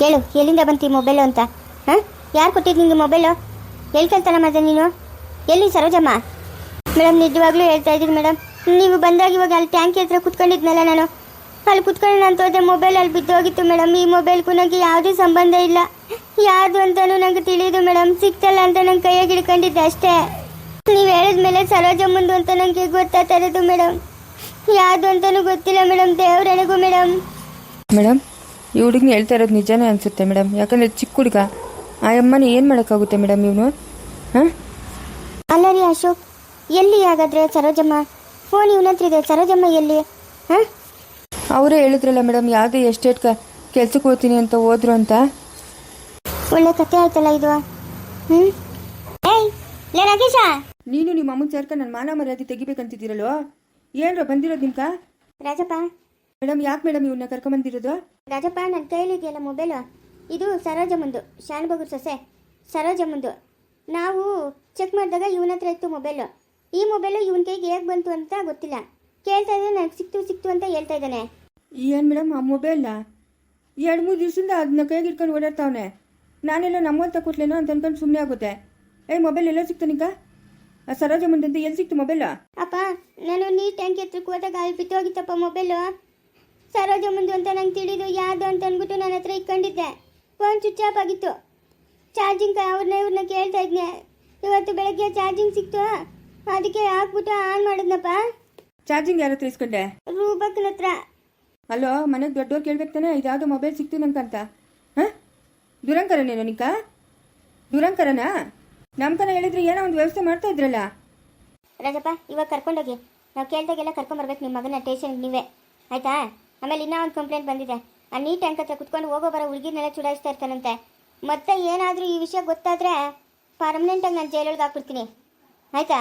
ಹೇಳು, ಎಲ್ಲಿಂದ ಬಂತು ಈ ಮೊಬೈಲು ಅಂತ? ಹಾಂ? ಯಾರು ಕೊಟ್ಟಿದ್ದು ನಿಮಗೆ ಮೊಬೈಲು ಎಲ್ಲಿ ಕಲ್ತಾನ ಮತ್ತೆ ನೀನು? ಎಲ್ಲಿ ಸರೋಜಮ್ಮ? ಮೇಡಮ್ ನಿಜವಾಗ್ಲೂ ಹೇಳ್ತಾ ಇದ್ದೀನಿ ಮೇಡಮ್ ನೀವು ಬಂದಾಗ ಇವಾಗ ಅಲ್ಲಿ ಟ್ಯಾಂಕಿ ಹತ್ರ ಕುತ್ಕೊಂಡಿದ್ನಲ್ಲ ನಾನು. ಅಲ್ಲಿ ಕುತ್ಕೊಂಡು ನಾನು ತೋದೆ ಮೊಬೈಲ್ ಅಲ್ಲಿ ಬಿದ್ದೋಗಿತ್ತು ಮೇಡಮ್ ಈ ಮೊಬೈಲ್ಗೂ ನನಗೆ ಯಾವುದೇ ಸಂಬಂಧ ಇಲ್ಲ. ಯಾವುದು ಅಂತಲೂ ನನಗೆ ತಿಳಿಯೋದು ಮೇಡಮ್ ಸಿಕ್ತಲ್ಲ ಅಂತ ನಂಗೆ ಕೈಯಾಗಿ ಹಿಡ್ಕೊಂಡಿದ್ದೆ ಅಷ್ಟೇ. ನೀವು ಹೇಳಿದ್ಮೇಲೆ ಸರೋಜಮ್ಮಂದು ಅಂತ ನನಗೆ ಗೊತ್ತಾಗ್ತಾ ಇರೋದು ಮೇಡಮ್ ಯಾವುದು ಅಂತಲೂ ಗೊತ್ತಿಲ್ಲ ಮೇಡಮ್ ದೇವ್ರನಿಗೂ ಮೇಡಮ್ ಮೇಡಮ್ ಈ ಹುಡುಗನ ಹೇಳ್ತಾ ಇರೋದು ನಿಜಾನೇ ಅನಿಸುತ್ತೆ ಮೇಡಮ್. ಯಾಕಂದರೆ ಚಿಕ್ಕ ಹುಡುಗ. ಆ ಅಮ್ಮನ ಏನು ಮಾಡೋಕ್ಕಾಗುತ್ತೆ ಮೇಡಮ್ ಇವನು? ಹಾಂ? ಅಲ್ಲ ರೀ ಅಶೋಕ್ ಎಲ್ಲಿ ಹಾಗಾದ್ರೆ ಸರೋಜಮ್ಮ? ಫೋನ್ ಇವನ ಹತ್ರ ಇದೆ. ಸರೋಜಮ್ಮ ಎಲ್ಲಿ? ಹಾಂ? ಅವರೇ ಹೇಳಿದ್ರಲ್ಲ ಮೇಡಮ್ ಯಾವುದೇ ಎಸ್ಟೇಟ್ ಕ ಕೆಲ್ಸಕ್ಕೆ ಹೋಗ್ತೀನಿ ಅಂತ ಹೋದ್ರು ಅಂತ. ಒಳ್ಳೆ ಕತೆ ಆಯ್ತಲ್ಲ ಇದು. ಹ್ಞೂ ಏಯ್ ಲೇ ರಾಕೇಶ! ನೀನು ನಿಮ್ಮ ಅಮ್ಮನ ಸೇರ್ಕ ನನ್ನ ಮಾನ ಮರ್ಯಾದೆ ತೆಗಿಬೇಕಂತಿದ್ದೀರಲ್ವ? ಏನ್ರ ಬಂದಿರೋದು ನಿಮ್ಕ ರಾಜಪ್ಪ ಮೇಡಮ್ ಯಾಕೆ ಮೇಡಮ್ ಇವನ್ನ ಕರ್ಕೊಂಡ್ಬಂದಿರೋದು ರಾಜಪ್ಪ ನನ್ನ ಕೈಲಿದೆಯಲ್ಲ ಮೊಬೈಲು? ಇದು ಸರೋಜಮ್ಮಂದು ಶಾನ್ಬಗೂರ್ ಸೊಸೆ. ಸರೋಜಮ್ಮಂದು ನಾವು ಚೆಕ್ ಮಾಡಿದಾಗ ಇವನ ಹತ್ರ ಇತ್ತು ಮೊಬೈಲು. ಈ ಮೊಬೈಲು ಇವನ ಕೈಗೆ ಹೇಗೆ ಬಂತು ಅಂತ ಗೊತ್ತಿಲ್ಲ. ಕೇಳ್ತಾ ಇದ್ದಾನೆ ನನಗೆ ಸಿಕ್ತು ಸಿಕ್ತು ಅಂತ ಹೇಳ್ತಾ ಇದ್ದಾನೆ. ಏನು ಮೇಡಮ್ ಆ ಮೊಬೈಲ್ನ? ಎರಡು ಮೂರು ದಿವಸದಿಂದ ಅದನ್ನ ಕೈಗೆ ಇಟ್ಕೊಂಡು ಓಡಾಡ್ತಾವನೆ. ನಾನೆಲ್ಲ ನಮ್ಮಲ್ಲಿ ತಗೊಟ್ಲೇನೋ ಅಂತ ಅನ್ಕೊಂಡು ಸುಮ್ಮನೆ ಆಗುತ್ತೆ. ಏ ಮೊಬೈಲ್ ಎಲ್ಲೋ ಆ ಸರೋಜ ಮುಂದೆ ಎಲ್ಲಿ ಸಿಕ್ತು ಮೊಬೈಲ್? ಅಪ್ಪ ನಾನು ನೀರ್ ಟ್ಯಾಂಕ್ ಹತ್ರಕ್ಕೆ ಹೋದಾಗ ಅಲ್ಲಿ ಬಿತ್ತೋಗಿತ್ತಪ್ಪ ಮೊಬೈಲು. ಸರೋಜ ಮುಂದು ಅಂತ ನಂಗೆ ತಿಳಿದು ಯಾರ್ದು ಅಂತ ಅಂದ್ಬಿಟ್ಟು ನನ್ನ ಹತ್ರ ಇಟ್ಕೊಂಡಿದ್ದೆ ಫೋನ್ ಸ್ವಿಚ್ ಆಫ್ ಆಗಿತ್ತು. ಚಾರ್ಜಿಂಗ್ ಅವ್ರನ್ನ ಇವ್ರನ್ನ ಕೇಳ್ತಾ ಇದ್ನೆ. ಇವತ್ತು ಬೆಳಗ್ಗೆ ಚಾರ್ಜಿಂಗ್ ಸಿಕ್ತು. ಅದಕ್ಕೆ ಹಾಕ್ಬಿಟ್ಟು ಆನ್ ಮಾಡಿದ್ನಪ್ಪ. ಚಾರ್ಜಿಂಗ್ ಯಾರ ತಿಳಿಸ್ಕೊಂಡೆ? ಇಸ್ಕೊಂಡೆ ರೂಪಕ್ಕನ ಹತ್ರ. ಅಲ್ಲೋ ಮನೆಗೆ ದೊಡ್ಡವ್ರು ಕೇಳ್ಬೇಕು ತಾನೆ? ಇದ್ಯಾವುದೋ ಮೊಬೈಲ್ ಸಿಕ್ತು ನಂಗಂತ ಹಾಂ? ದುರಂಕರನೇನೋ ನಿಕ್ಕ? ದುರಂಕರನಾ? ನಮ್ಮ ಕನ ಹೇಳಿದ್ರೆ ಏನೋ ಒಂದು ವ್ಯವಸ್ಥೆ ಮಾಡ್ತಾ ಇದ್ರಲ್ಲ. ರಾಜಪ್ಪ ಇವಾಗ ಕರ್ಕೊಂಡೋಗಿ. ನಾವು ಕೇಳ್ದಾಗೆಲ್ಲ ಕರ್ಕೊಂಬರ್ಬೇಕು ನಿಮ್ಮ ಮಗನ ಟೇಷನ್ ನೀವೇ. ಆಯ್ತಾ? ಆಮೇಲೆ ಇನ್ನೂ ಒಂದು ಕಂಪ್ಲೇಂಟ್ ಬಂದಿದೆ. ಆ ನೀಟ್ ಟ್ಯಾಂಕ್ ಹತ್ರ ಕುತ್ಕೊಂಡು ಹೋಗೋ ಬರೋ ಹುಡುಗಿನೆಲ್ಲ ಚುಡಾಯಿಸ್ತಾ ಇರ್ತಾನಂತೆ. ಮತ್ತೆ ಏನಾದರೂ ಈ ವಿಷಯ ಗೊತ್ತಾದರೆ ಪರ್ಮನೆಂಟಾಗಿ ನಾನು ಜೈಲೊಳಗೆ ಹಾಕ್ಬಿಡ್ತೀನಿ. ಆಯಿತಾ?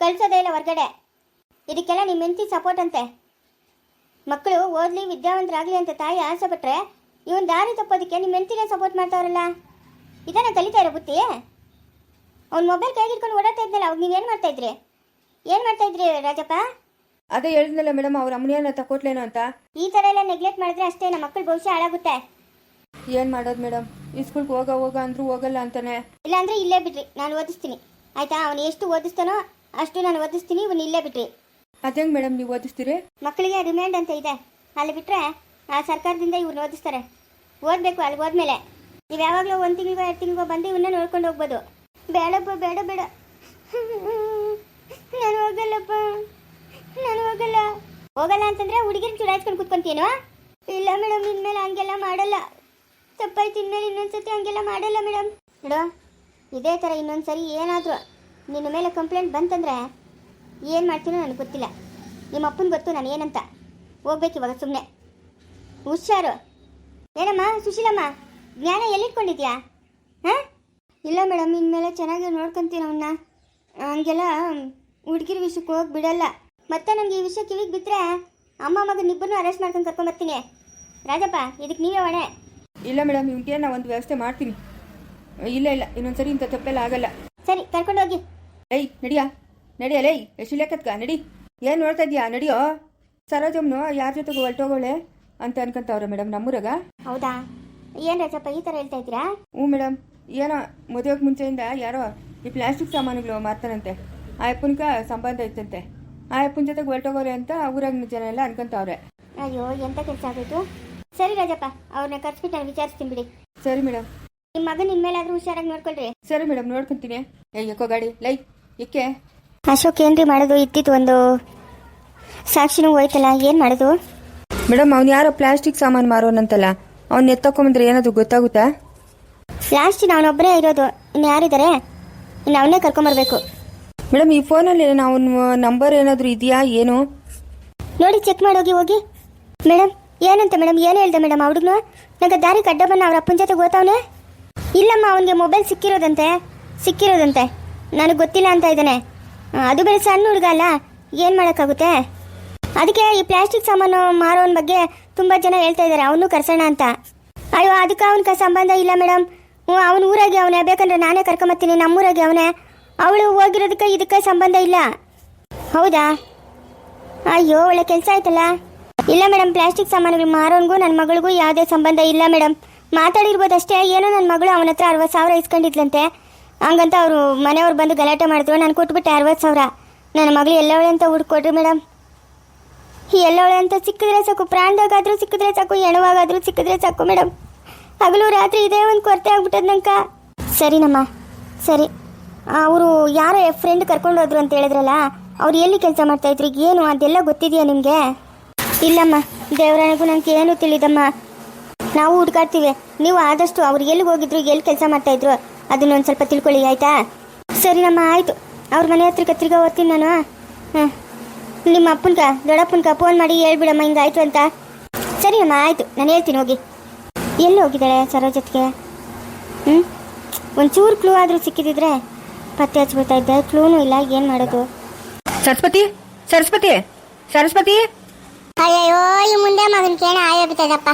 ಕಳಿಸೋದೇ ಇಲ್ಲ ಹೊರಗಡೆ. ಇದಕ್ಕೆಲ್ಲ ನಿಮ್ಮ ಹೆಂಡತಿ ಸಪೋರ್ಟ್ ಅಂತೆ. ಮಕ್ಕಳು ಓದಲಿ ವಿದ್ಯಾವಂತರಾಗಲಿ ಅಂತ ತಾಯಿ ಆಸೆ ಪಟ್ಟರೆ ಇವನ್ ದಾರಿ ತಪ್ಪೋದಕ್ಕೆ ನಿಮ್ಮ ಹೆಂಡತಿನೇ ಸಪೋರ್ಟ್ ಮಾಡ್ತಾವ್ರಲ್ಲ? ಇದನ್ನು ಕಲಿತಾ ಇರೋ ಬುತ್ತಿ? ಅವ್ನು ಮೊಬೈಲ್ ಕೈಗಿಟ್ಕೊಂಡು ಓಡಾಡ್ತಾ ಇದ್ನಲ್ಲ, ಅವಾಗ ನೀವೇನು ಮಾಡ್ತಾ ಇದ್ರಿ? ಏನು ಮಾಡ್ತಾಯಿದ್ರಿ ರಾಜಪ್ಪ? ಅದೇ ಹೇಳಿದ್ನಲ್ಲ ಮೇಡಮ್ ಅವ್ರ ಅಮ್ಮನೇನ ತಕೊಟ್ಲೇನೋ ಅಂತ? ಈ ಥರ ಎಲ್ಲ ನೆಗ್ಲೆಕ್ಟ್ ಮಾಡಿದ್ರೆ ಅಷ್ಟೇ ನಮ್ಮ ಮಕ್ಕಳ ಭವಿಷ್ಯ ಹಾಳಾಗುತ್ತೆ. ಏನು ಮಾಡೋದು ಮೇಡಮ್? ಸ್ಕೂಲ್ಗೆ ಹೋಗ ಹೋಗ ಅಂದ್ರೂ ಹೋಗಲ್ಲ ಅಂತಾನೆ. ಇಲ್ಲಾಂದ್ರೆ ಇಲ್ಲೇ ಬಿಡ್ರಿ ನಾನು ಓದಿಸ್ತೀನಿ. ಆಯ್ತಾ? ಅವನು ಎಷ್ಟು ಓದಿಸ್ತಾನೋ ಅಷ್ಟು ನಾನು ಓದಿಸ್ತೀನಿ ಇವನು ಇಲ್ಲೇ ಬಿಡ್ರಿ ಅದೇ ಮೇಡಮ್ ನೀವು ಓದಿಸ್ತೀರಿ? ಮಕ್ಕಳಿಗೆ ರಿಮ್ಯಾಂಡ್ ಅಂತ ಇದೆ. ಅಲ್ಲಿ ಬಿಟ್ರೆ ಆ ಸರ್ಕಾರದಿಂದ ಇವ್ರನ್ನ ಓದಿಸ್ತಾರೆ. ಓದಬೇಕು ಅಲ್ಲಿ ಹೋದ್ಮೇಲೆ. ನೀವು ಯಾವಾಗಲೂ ಒಂದು ತಿಂಗಳಿಗೋ ಎರಡು ತಿಂಗಳಿಗೋ ಬಂದು ಇವನ್ನ ನೋಡ್ಕೊಂಡು ಹೋಗ್ಬೋದು. ಬೇಡಪ್ಪ ಬೇಡ ಬೇಡ. ನಾನು ಹೋಗಲ್ಲಪ್ಪ. ನಾನು ಹೋಗಲ್ಲ. ಹೋಗಲ್ಲ ಅಂತಂದ್ರೆ ಹುಡುಗಿರ್ ಚುಡಾಯಿಸ್ಕೊಂಡು ಕುತ್ಕೊಂತೀನೋ ಇಲ್ಲ ಮೇಡಮ್, ಇನ್ಮೇಲೆ ಹಂಗೆಲ್ಲ ಮಾಡಲ್ಲ. ತಪ್ಪಾಯ್ತು, ಇನ್ಮೇಲೆ ಇನ್ನೊಂದ್ಸತಿ ಹಂಗೆಲ್ಲ ಮಾಡಲ್ಲ ಮೇಡಮ್. ನೋಡು, ಇದೇ ಥರ ಇನ್ನೊಂದ್ಸರಿ ಏನಾದರೂ ನಿನ್ನ ಮೇಲೆ ಕಂಪ್ಲೇಂಟ್ ಬಂತಂದ್ರೆ ಏನು ಮಾಡ್ತೀನೋ ನನಗೆ ಗೊತ್ತಿಲ್ಲ. ನಿಮ್ಮ ಅಪ್ಪನ ಗೊತ್ತು ನಾನು ಏನಂತ. ಹೋಗ್ಬೇಕು ಇವಾಗ ಸುಮ್ಮನೆ ಹುಷಾರು. ಏನಮ್ಮ, ಸುಶೀಲಮ್ಮ, ಜ್ಞಾನ ಎಲ್ಲಿಟ್ಕೊಂಡಿದ್ಯಾ? ಹಾಂ? ಇಲ್ಲ ಮೇಡಮ್, ಇನ್ಮೇಲೆ ಚೆನ್ನಾಗಿ ನೋಡ್ಕೊಂತೀನಿ ಅವನ್ನ ಹಂಗೆಲ್ಲ ಹುಡುಗಿರ ವಿಷಯಕ್ಕೆ ಹೋಗಿ ಬಿಡಲ್ಲ. ಮತ್ತೆ ನನಗೆ ಈ ವಿಷಯ ಕಿವಿಗೆ ಬಿದ್ದರೆ ಅಮ್ಮ ಮಗನ ಇಬ್ಬರನ್ನೂ ಅರೆಸ್ಟ್ ಮಾಡ್ಕೊಂಡು ಕರ್ಕೊಂಬರ್ತೀನಿ ರಾಜಪ್ಪ ಇದಕ್ಕೆ ನೀವೇ ಹೊಣೆ. ಇಲ್ಲ ಮೇಡಮ್ ನಿಮ್ಗೆ ನಾವು ಒಂದು ವ್ಯವಸ್ಥೆ ಮಾಡ್ತೀನಿ ಇಲ್ಲ ಇಲ್ಲ ಇನ್ನೊಂದ್ಸರಿ ಇಂಥ ತಪ್ಪೆಲ್ಲ ಆಗಲ್ಲ. ಸರಿ ಕರ್ಕೊಂಡೋಗಿ ಏಯ್ ನಡಿಯಾ ನಡಿಯ ಲೈ ಎಷ್ಟು ಲೆಕ್ಕತ್ಕ ನಡಿ. ಏನು ನೋಡ್ತಾ ಇದೀಯಾ ನಡಿಯೋ? ಸರೋಜಮ್ಮನು ಯಾರ ಜೊತೆಗೆ ಹೊರಟೋಗೋಳೆ ಅಂತ ಅನ್ಕೊಂತವ್ರೆ ಮೇಡಮ್ ನಮ್ಮೂರಾಗ. ಹೌದಾ? ಏನು ರಾಜಪ್ಪ ಈ ಥರ ಹೇಳ್ತಾ ಇದ್ದೀರಾ? ಹ್ಞೂ ಮೇಡಮ್ ಏನೋ ಮದುವೆಗೆ ಮುಂಚೆಯಿಂದ ಯಾರೋ ಈ ಪ್ಲಾಸ್ಟಿಕ್ ಸಾಮಾನುಗಳು ಮಾರ್ತಾರಂತೆ ಆ ಅಪ್ಪನ್ಕ ಸಂಬಂಧ ಇತ್ತಂತೆ. ಆ ಅಪ್ಪನ ಜೊತೆಗೆ ಹೊರಟೋಗೋರೆ ಅಂತ ಊರಾಗಿನ ಜನ ಎಲ್ಲ ಅನ್ಕೊಂತವ್ರೆ. ಅಯ್ಯೋ ಎಂತ ಕೆಲಸ ಆಗೋಯ್ತು? ಸರಿ ರಾಜಪ್ಪ ಅವ್ರನ್ನ ಕರ್ಸ್ಬಿಟ್ಟು ನಾನು ವಿಚಾರಿಸ್ತೀನಿ ಬಿಡಿ. ಸರಿ ಮೇಡಮ್ ನಿಮ್ಮ ಮಗನ ಆದ್ರೂ ಹುಷಾರಾಗಿ ನೋಡ್ಕೊಳ್ರಿ. ಸರಿ ಮೇಡಮ್ ನೋಡ್ಕೊಂತೀನಿ. ಏ ಗಾಡಿ ಲೈ ಇಕ್ಕೆ ಅಶೋಕ್ ಏನ್ರಿ ಮಾಡೋದು? ಇತ್ತಿತ್ತು ಒಂದು ಸಾಕ್ಷಿನೂ ಹೋಯ್ತಲ್ಲ ಏನು ಮಾಡೋದು? ಮೇಡಮ್ ಅವ್ನು ಯಾರೋ ಪ್ಲಾಸ್ಟಿಕ್ ಸಾಮಾನು ಮಾರೋನಂತಲ್ಲ ಅವ್ನ ಎತ್ತಕೊಂಬಂದ್ರೆ ಏನಾದರೂ ಗೊತ್ತಾಗುತ್ತಾ? ಲಾಸ್ಟ್ ಅವನೊಬ್ಬರೇ ಇರೋದು. ಇನ್ನು ಯಾರಿದ್ದಾರೆ ಇನ್ನು ಅವನ್ನೇ ಕರ್ಕೊಂಬರ್ಬೇಕು. ಮೇಡಮ್, ಈ ಫೋನಲ್ಲಿ ನಾವು ನಂಬರ್ ಏನಾದರೂ ಇದೆಯಾ, ಏನು? ನೋಡಿ, ಚೆಕ್ ಮಾಡೋಗಿ ಹೋಗಿ ಮೇಡಮ್, ಏನಂತ ಮೇಡಮ್, ಏನು ಹೇಳ್ದೆ ಮೇಡಮ್ ಅವ್ರಿಗೂ ನಂಗೆ ದಾರಿ ಕಡ್ಡ ಬಂದ ಅವ್ರ ಅಪ್ಪನ ಜೊತೆ ಗೊತ್ತವನೆ? ಇಲ್ಲಮ್ಮ, ಅವನಿಗೆ ಮೊಬೈಲ್ ಸಿಕ್ಕಿರೋದಂತೆ ಸಿಕ್ಕಿರೋದಂತೆ. ನನಗೆ ಗೊತ್ತಿಲ್ಲ ಅಂತ ಇದ್ದಾನೆ. ಅದು ಬೇರೆ ಸಣ್ಣ ಹುಡುಗ ಅಲ್ಲ, ಏನು ಮಾಡೋಕ್ಕಾಗುತ್ತೆ? ಅದಕ್ಕೆ ಈ ಪ್ಲಾಸ್ಟಿಕ್ ಸಾಮಾನು ಮಾರೋನ ಬಗ್ಗೆ ತುಂಬ ಜನ ಹೇಳ್ತಾ ಇದ್ದಾರೆ, ಅವನು ಕರ್ಸೋಣ ಅಂತ. ಅಯ್ಯೋ, ಅದಕ್ಕೆ ಅವನ ಸಂಬಂಧ ಇಲ್ಲ ಮೇಡಮ್. ಅವನ ಊರಾಗೆ ಅವನೇ, ಬೇಕಂದ್ರೆ ನಾನೇ ಕರ್ಕೊಂಬತ್ತೀನಿ ನಮ್ಮೂರಾಗೆ ಅವನೇ. ಅವಳು ಹೋಗಿರೋದಕ್ಕೆ ಇದಕ್ಕೆ ಸಂಬಂಧ ಇಲ್ಲ. ಹೌದಾ? ಅಯ್ಯೋ, ಒಳ್ಳೆ ಕೆಲಸ ಆಯ್ತಲ್ಲ? ಇಲ್ಲ ಮೇಡಮ್ ಪ್ಲಾಸ್ಟಿಕ್ ಸಾಮಾನುಗಳು ಮಾರೋನ್ಗೂ ನನ್ನ ಮಗಳಿಗೂ ಯಾವುದೇ ಸಂಬಂಧ ಇಲ್ಲ ಮೇಡಮ್ ಮಾತಾಡಿರ್ಬೋದಷ್ಟೇ, ಏನೋ ನನ್ನ ಮಗಳು ಅವನ ಹತ್ರ ಅರವತ್ತು ಸಾವಿರ ಇಸ್ಕೊಂಡಿದ್ಲಂತೆ. ಹಂಗಂತ ಅವರು ಮನೆಯವ್ರು ಬಂದು ಗಲಾಟೆ ಮಾಡಿದ್ರು ನಾನು ಕೊಟ್ಬಿಟ್ಟೆ ಅರವತ್ತು ಸಾವಿರ. ನನ್ನ ಮಗಳು ಎಲ್ಲವಳೆ ಅಂತ ಹುಡ್ಕೊಡ್ರಿ ಮೇಡಮ್ ಎಲ್ಲವಳೆ ಅಂತ ಸಿಕ್ಕಿದ್ರೆ ಸಾಕು, ಪ್ರಾಣದಾಗಾದ್ರೂ ಸಿಕ್ಕಿದ್ರೆ ಸಾಕು ಎಣವಾಗಾದ್ರೂ ಸಿಕ್ಕಿದ್ರೆ ಸಾಕು ಮೇಡಮ್ ಹಗಲು ರಾತ್ರಿ ಇದೇ ಒಂದು ಕೊರತೆ ಆಗ್ಬಿಟ್ಟದ ನಂಕ ಸರಿನಮ್ಮ, ಸರಿ. ಅವರು ಯಾರೋ ಫ್ರೆಂಡ್ ಕರ್ಕೊಂಡು ಹೋದ್ರು ಅಂತ ಹೇಳಿದ್ರಲ್ಲ, ಅವ್ರು ಎಲ್ಲಿ ಕೆಲಸ ಮಾಡ್ತಾ ಇದ್ರು ಏನು ಅದೆಲ್ಲ ಗೊತ್ತಿದೆಯಾ ನಿಮಗೆ? ಇಲ್ಲಮ್ಮ ದೇವರಾಣಗೂ ನಂಗೆ ಏನು ತಿಳಿದಮ್ಮ. ನಾವು ಹುಡ್ಕಾಡ್ತೀವಿ, ನೀವು ಆದಷ್ಟು ಅವ್ರು ಎಲ್ಲಿಗೆ ಹೋಗಿದ್ರು, ಎಲ್ಲಿ ಕೆಲಸ ಮಾಡ್ತಾ ಇದ್ರು, ಅದನ್ನ ಒಂದು ಸ್ವಲ್ಪ ತಿಳ್ಕೊಳ್ಳಿ, ಆಯ್ತಾ? ಸರಿನಮ್ಮ, ಆಯಿತು. ಅವ್ರ ಮನೆ ಹತ್ರಕ್ಕೆ ತಿರ್ಗಾ ಓದ್ತೀನಿ ನಾನು. ಹಾಂ ನಿಮ್ಮ ಅಪ್ಪನ್ಕ ದೊಡ್ಡಪ್ಪನ್ಕ ಫೋನ್ ಮಾಡಿ ಹೇಳ್ಬಿಡಮ್ಮ ಹಿಂಗಾಯ್ತು ಅಂತ. ಸರಿ ಅಮ್ಮ ಆಯಿತು. ನಾನು ಹೇಳ್ತೀನಿ, ಹೋಗಿ. ಎಲ್ಲಿ ಹೋಗಿದ್ದಾಳೆ ಸರೋಜತ್ಗೆ? ಹ್ಞೂ ಒಂಚೂರು ಕ್ಲೂ ಆದರೂ ಸಿಕ್ಕಿದಿದ್ರೆ ಪತ್ತೆ ಹಚ್ಬಿಡ್ತಾ ಇದ್ದೆ ಕ್ಲೂನು ಇಲ್ಲ ಏನು ಮಾಡೋದು? ಸರಸ್ವತಿ ಸರಸ್ವತಿ ಸರಸ್ವತಿ. ಅಯ್ಯೋ ಈ ಮುಂದೆ ಮಗನ್ ಕೇಳ ಆಯೋಗ್ತದಪ್ಪ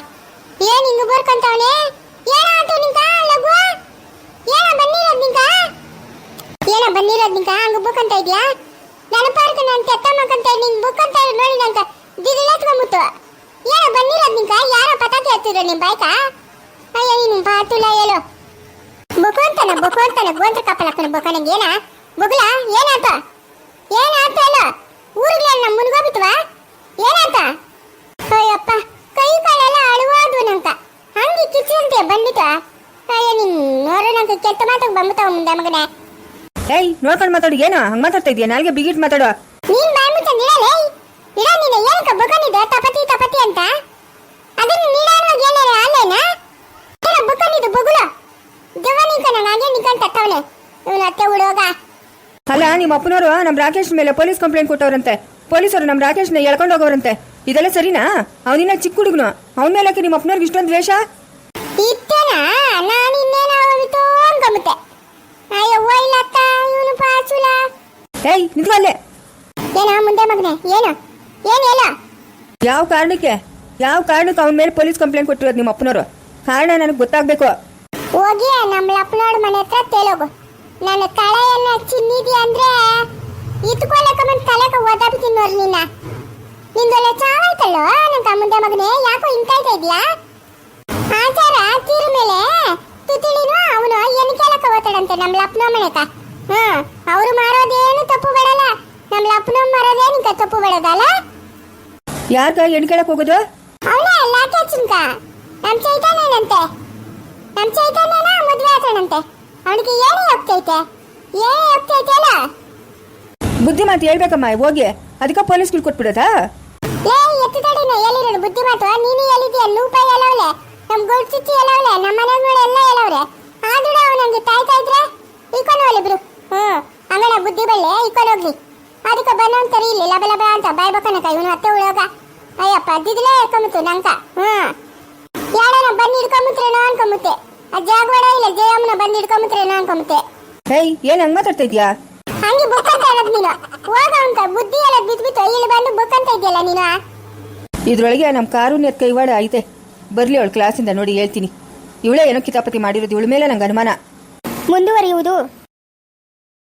ಏನ್ ಹಿಂಗ ಬರ್ಕಂತವನೆ? ಏನಾಯ್ತು ನಿಂಕ ಲಘು? ಏನ ಬಂದಿರೋದ್ ನಿಂಕ ಏನ ಬನ್ನಿರೋದ್ ನಿಂಕ ಹಂಗ ಬುಕ್ ಅಂತ ಇದ್ಯಾ? ನನ್ನ ಪಾರ್ಕ ನಾನು ತೆತ್ತ ಮಕ್ಕಂತ ನಿಂಗ್ ಬುಕ್ ಅಂತ ಇರೋದ್ ನೋಡಿ ನಂತ ದಿದಿಲ್ ಎತ್ಕೊಂಬಿಟ್ಟು ಏನ ಬಂದಿರೋದ್ ನಿಂಕ ಯಾರ ಪಟಾಕಿ ಹತ್ತಿರ ನಿಮ್ ಬಾಯ್ಕ? ಅಯ್ಯ ನೀನು ಪಾತುಲ ಹೇಳು. ಬುಕ್ ಅಂತಾನ ಬೊಕು ಅಂತಾನ ಗೋಂತ್ರ ಕಪ್ಪಲಕ್ಕನ ಬುಕ್ ನಂಗೆ ಏನ? ಬೊಗಲ ಏನಾತ? ಏನಾತ ಅಲ್ಲ ಊರಿಗೆ ನಮ್ಮ ಮುನ್ಗೋಗ್ಬಿಟ್ವಾ ಏನಂತ? ಅಯ್ಯಪ್ಪ ಕೈ ಕಾಲೆಲ್ಲ ಅಳುವಾದ್ವು ನಂತ ಹಂಗೆ ಕಿಚ್ಚಂತೆ ಬಂದಿತ ಅಯ್ಯ ನಿನ್ ನೋಡು ನಂಗೆ ಕೆಟ್ಟ ಮಾತಾಗ ಬಂದ್ಬಿಟ್ಟವ ಮುಂದೆ ಮಗನೇ. ಏಯ್ ನೋಡ್ಕೊಂಡು ಮಾತಾಡು ಏನು? ಹಂಗೆ ಮಾತಾಡ್ತಾ ಇದೀಯ? ನಾಲ್ಗೆ ಬಿಗಿಟ್ ಮಾತಾಡು. ನೀನ್ ಬಾಯ್ ಮುಚ್ಚ ನಿಡಲೇ ಇಡ ನೀನು ಏನಕ್ಕ ಬಗನಿದೆ? ತಪತಿ ತಪತಿ ಅಂತ ಅದನ್ನ ನೀಡಾಡುವಾಗ ಏನಾರ ಅಲ್ಲೇನಾ ಏನ ಬುಕ್ಕನಿದ್ದು ಬುಗುಲು ದೆವ್ವ ನಿಂಕ ನಂಗೆ ಇವನ ಅತ್ತೆ ಹುಡುಗ. ಅಲ್ಲ ನಿಮ್ಮ ಅಪ್ಪನವರು ನಮ್ಮ ರಾಕೇಶ್ ಮೇಲೆ ಪೊಲೀಸ್ ಕಂಪ್ಲೇಂಟ್ ಕೊಟ್ಟವರಂತೆ. ಪೊಲೀಸರು ನಮ್ಮ ರಾಕೇಶ್ನ ಎಳ್ಕೊಂಡು ಹೋಗೋರಂತೆ. ಇದೆಲ್ಲ ಸರಿನಾ? ಅವನಿನ್ನ ಚಿಕ್ಕ ಹುಡುಗನು. ಅವನ ಮೇಲೆ ನಿಮ್ಮ ಅಪ್ಪನವ್ರಿಗೆ ಇಷ್ಟೊಂದು ದ್ವೇಷ? ಇತ್ತೇನ? ನಾನು ಇನ್ನೇನ ಅನ್ಕೊಂಬಿಟ್ಟೆ ಇಲ್ಲ ಇವನು ಪಾಚುಲ ಏಯ್ ನಿಂತ್ಕೊ ಅಲ್ಲೇ. ಏನ ಮುಂದೆ ಮಗನೆ ಏನು? ಏನು ಹೇಳ? ಯಾವ ಕಾರಣಕ್ಕೆ? ಯಾವ ಕಾರಣಕ್ಕೆ ಅವನ ಮೇಲೆ ಪೊಲೀಸ್ ಕಂಪ್ಲೇಂಟ್ ಕೊಟ್ಟಿರೋದು ನಿಮ್ಮ ಅಪ್ಪನವರು? ಕಾರಣ ನನಗೆ ಗೊತ್ತಾಗಬೇಕು. ಹೋಗಿ ನಮ್ಮ ಲಪ್ಪನೋಡ್ ಮನೆ ಹತ್ರ ತೇಲೋಗು. ನನ್ನ ತಲೆಯನ್ನ ಚಿನ್ನಿದಿ ಅಂದ್ರೆ ಇತ್ಕೊಳ್ಳಕ ಬಂದ್ ತಲೆಕ ಓದಾಬಿತೀನಿ ನೋಡ್ರಿ ನಿನ್ನ. ನಿಂದೊಳ್ಳೆ ಚಾವಾಯ್ತಲ್ಲೋ ನನ್ನ ಮುಂದೆ ಮಗನೇ ಯಾಕೋ ಹಿಂಕಾಯ್ತಾ ಇದೆಯಾ ಆಚಾರ ತೀರ ಮೇಲೆ. ತುತಿಳಿನು ಅವನು ಏನು ಕೇಳಕ ಓತಾಡಂತೆ ನಮ್ಮ ಲಪ್ಪನ ಮನೆಕ ಹಾ ಅವ್ರು ಮಾರೋದೇನು ತಪ್ಪು ಬೇಡಲ್ಲ. ನಮ್ಮ ಲಪ್ಪನ ಮಾಡೋದೇನು ತಪ್ಪು ಬೇಡದಲ್ಲ? ಯಾಕ ಎಣ್ಕೇಳಕ್ ಹೋಗುದು? ಹೋಗೋದು ಅವನೇ ಲಾಕೆ ಚಿಂಕ ನಮ್ ಚೈತನ್ಯನಂತೆ. ನಮ್ ಚೈತನ್ಯನ ಮದುವೆ ಆಗೋಣಂತೆ ಅವನಿಗೆ ಏನೇ ಹೋಗ್ತೈತೆ ಏನೇ ಹೋಗ್ತೈತೆ ಅಲ್ಲ ಬುದ್ಧಿ ಮಾತು ಹೇಳ್ಬೇಕಮ್ಮ ಹೋಗಿ. ಅದಕ್ಕೆ ಪೊಲೀಸ್ಗಳು ಕೊಟ್ಬಿಡೋದಾ? ಏ ಎತ್ತು ತಡಿನ ಎಲ್ಲಿರೋದು ಬುದ್ಧಿ ಮಾತು ನೀನು ಎಲ್ಲಿದೆಯ ನೂಪ ಎಲ್ಲವಲೆ ನಮ್ ಗುಡ್ಚಿಚ್ಚಿ ಎಲ್ಲವಲೆ ನಮ್ಮ ಮನೆಗಳು ಎಲ್ಲ ಎಲ್ಲವ್ರೆ ಆದ್ರೂ ಅವನಂಗೆ ತಾಯ್ತಾ ಇದ್ರೆ ಇಕ್ಕೊಂಡು ಹೋಗ್ಲಿ ಬಿಡು. ಹ್ಮ್ ಹಂಗನ ಬುದ್ಧಿ ಬಳ್ಳೆ ಇಕ್ಕೊಂಡು ಹೋಗ್ಲಿ. ಅದಕ್ಕೆ ಬಂದವನ್ ತರಿ ಇಲ್ಲಿ ಲಬ ಲಬ ಅಂತ ಬಾಯ್ಬೇಕನಕ ಇವನು ಅತ್ತೆ ಉಳೋಗ ಅಯ್ಯಪ್ಪ ಅದ್ದಿದ್ಲೇ ಇಟ್ಕೊಂಬಿತ್ತು ನಂಕ ಹ್ಮ್ ಯಾರನ ಬನ್ನಿ ಹಿಡ್ಕೊಂಬಿಟ್ರೇನೋ ಅನ್ಕೊಂಬಿಟ್ಟೆ. ಆ ಜಾಗವಾಡ ಇಲ್ಲ ಜಯಮ್ಮನ ಬಂದು ಹಿಡ್ಕೊಂಬಿಟ್ರೇನೋ ಅನ್ಕೊಂಬಿಟ್ಟೆ ಏಯ್ ಏನು ಹಂಗೆ ಮಾತಾಡ್ತಾ ಇದೀಯಾ ಹಂಗೆ ಬುಕ್ ಅಂತ ಹೇಳದ್ ನೀನು. ಹೋಗ ಅಂತ ಬುದ್ಧಿ ಎಲ್ಲ ಬಿದ್ಬಿಟ್ಟು ಇಲ್ಲಿ ಬಂದು ಬುಕ್ ಅಂತ ಇದೆಯಲ್ಲ ನೀನು ಇದ್ರೊಳಗೆ ನಮ್ಮ ಕಾರುಣ್ಯದ ಕೈವಾಡ ಐತೆ. ಬರ್ಲಿ ಅವಳು ಕ್ಲಾಸಿಂದ ನೋಡಿ ಹೇಳ್ತೀನಿ. ಇವಳೇ ಏನೋ ಕಿತಾಪತಿ ಮಾಡಿರೋದು ಇವಳ ಮೇಲೆ ನಂಗೆ ಅನುಮಾನ. ಮುಂದುವರಿಯುವುದು.